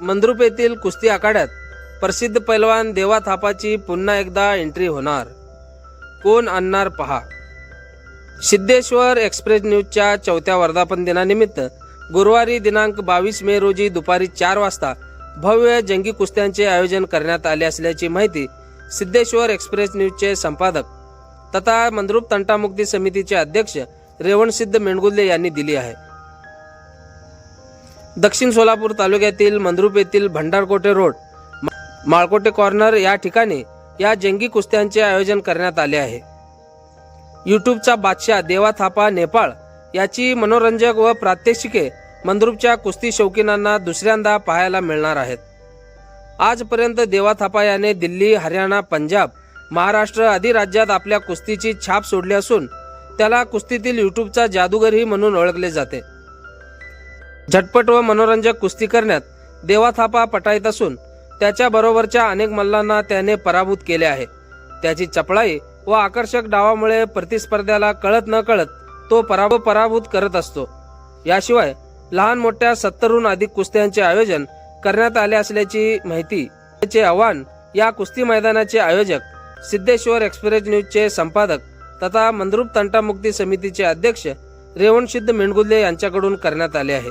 मंद्रुप येथील कुस्ती आखाड्यात प्रसिद्ध पैलवान देवा थापाची पुन्हा एकदा एंट्री होणार. कोण आणणार पहा. सिद्धेश्वर एक्सप्रेस न्यूजच्या चौथ्या वर्धापन दिनानिमित्त गुरुवारी दिनांक बावीस मे रोजी दुपारी चार वाजता भव्य जंगी कुस्त्यांचे आयोजन करण्यात आले असल्याची माहिती सिद्धेश्वर एक्सप्रेस न्यूजचे संपादक तथा मंद्रुप तंटामुक्ती समितीचे अध्यक्ष रेवणसिद्ध मेंडगुल्ले यांनी दिली आहे. दक्षिण सोलापूर तालुक्यातील मंद्रुप येथील भंडारकोटे रोड माळकोटे कॉर्नर या ठिकाणी या जंगी कुस्त्यांचे आयोजन करण्यात आले आहे. यूट्यूबचा बादशाह देवा थापा नेपाळ याची मनोरंजक व प्रात्यक्षिके मंद्रुपच्या कुस्ती शौकीनांना दुसऱ्यांदा पाहायला मिळणार आहेत. आजपर्यंत देवा थापा याने दिल्ली हरियाणा पंजाब महाराष्ट्र आदी राज्यात आपल्या कुस्तीची छाप सोडली असून त्याला कुस्तीतील यूट्यूबचा जादूगरही म्हणून ओळखले जाते. झटपट व मनोरंजक कुस्ती करण्यात देवा थापा पटाईत असून त्याच्याबरोबरच्या अनेक मल्लांना त्याने पराभूत केले आहे. त्याची चपळाई व आकर्षक डावामुळे प्रतिस्पर्ध्याला कळत न कळत तो पराभव पराभूत करत असतो. याशिवाय लहान मोठ्या सत्तरहून अधिक कुस्त्यांचे आयोजन करण्यात आले असल्याची माहिती त्याचे आव्हान या कुस्ती मैदानाचे आयोजक सिद्धेश्वर एक्सप्रेस न्यूजचे संपादक तथा मंद्रुप तंटामुक्ती समितीचे अध्यक्ष रेवणसिद्ध मेंडगुल्ले यांच्याकडून करण्यात आले आहे.